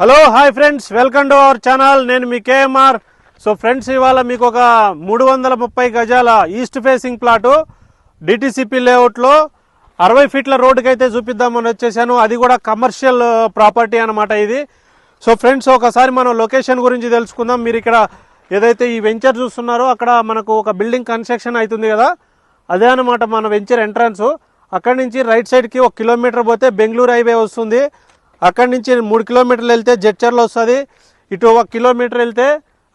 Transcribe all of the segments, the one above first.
Hello hi friends welcome to our channel నేను మీ KMR. So friends ఇవాళ మీకు ఒక మూడు వందల ముప్పై గజాల ఈస్ట్ ఫేసింగ్ ప్లాటు డిటిసిపి లేఅవుట్లో అరవై ఫీట్ల రోడ్డుకి అయితే చూపిద్దామని వచ్చేసాను. అది కూడా కమర్షియల్ ప్రాపర్టీ అనమాట ఇది. సో ఫ్రెండ్స్ ఒకసారి మనం లొకేషన్ గురించి తెలుసుకుందాం. మీరు ఇక్కడ ఏదైతే ఈ వెంచర్ చూస్తున్నారో అక్కడ మనకు ఒక బిల్డింగ్ కన్స్ట్రక్షన్ అవుతుంది కదా. అదే అనమాట మన వెంచర్ ఎంట్రన్స్ అక్కడి నుంచి రైట్ సైడ్కి ఒక కిలోమీటర్ పోతే బెంగళూరు హైవే వస్తుంది. అక్కడి నుంచి మూడు కిలోమీటర్లు వెళ్తే జడ్చర్లో వస్తుంది. ఇటు ఒక కిలోమీటర్ వెళ్తే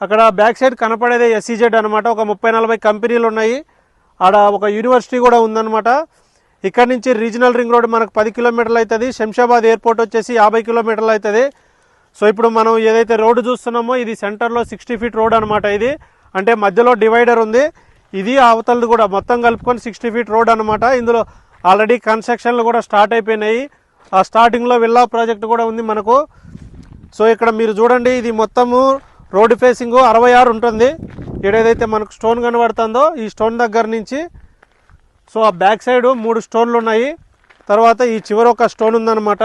అక్కడ బ్యాక్ సైడ్ కనపడేదే ఎస్సీజెడ్ అనమాట ఒక ముప్పై నలభై కంపెనీలు ఉన్నాయి. ఆడ ఒక యూనివర్సిటీ కూడా ఉందన్నమాట. ఇక్కడ నుంచి రీజనల్ రింగ్ రోడ్ మనకు పది కిలోమీటర్లు అవుతుంది శంషాబాద్ ఎయిర్పోర్ట్ వచ్చేసి యాభై కిలోమీటర్లు అవుతుంది సో ఇప్పుడు మనం ఏదైతే రోడ్డు చూస్తున్నామో ఇది సెంటర్లో సిక్స్టీ ఫీట్ రోడ్ అనమాట ఇది. అంటే మధ్యలో డివైడర్ ఉంది. ఇది అవతలది కూడా మొత్తం కలుపుకొని సిక్స్టీ ఫీట్ రోడ్ అనమాట ఇందులో ఆల్రెడీ కన్స్ట్రక్షన్లు కూడా స్టార్ట్ అయిపోయినాయి. ఆ స్టార్టింగ్లో విల్లా ప్రాజెక్ట్ కూడా ఉంది మనకు. సో ఇక్కడ మీరు చూడండి ఇది మొత్తము రోడ్డు ఫేసింగ్ అరవై ఆరు ఉంటుంది. ఏదైతే మనకు స్టోన్ కనబడుతుందో ఈ స్టోన్ దగ్గర నుంచి సో ఆ బ్యాక్ సైడ్ మూడు స్టోన్లు ఉన్నాయి. తర్వాత ఈ చివర ఒక స్టోన్ ఉందన్నమాట.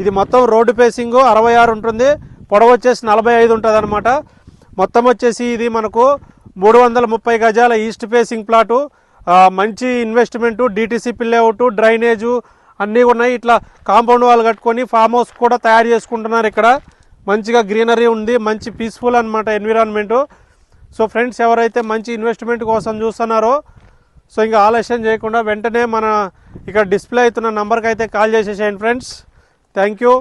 ఇది మొత్తం రోడ్డు ఫేసింగ్ అరవై ఆరు ఉంటుంది. పొడవు వచ్చేసి నలభై ఐదు ఉంటుంది అనమాట మొత్తం వచ్చేసి ఇది మనకు మూడు వందల ముప్పై గజాల ఈస్ట్ ఫేసింగ్ ప్లాటు మంచి ఇన్వెస్ట్మెంటు డీటీసీ లేఅవుట్ డ్రైనేజు అన్నీ ఉన్నాయి. ఇట్లా కాంపౌండ్ వాల్ కట్టుకొని ఫామ్ హౌస్ కూడా తయారు చేసుకుంటున్నారు ఇక్కడ. మంచిగా గ్రీనరీ ఉంది మంచి పీస్ఫుల్ అనమాట ఎన్విరాన్మెంటు సో ఫ్రెండ్స్ ఎవరైతే మంచి ఇన్వెస్ట్మెంట్ కోసం చూస్తున్నారో సో ఇంకా ఆలస్యం చేయకుండా వెంటనే మన ఇక్కడ డిస్ప్లే అవుతున్న నెంబర్కి అయితే కాల్ చేసేసేయండి ఫ్రెండ్స్. Thank you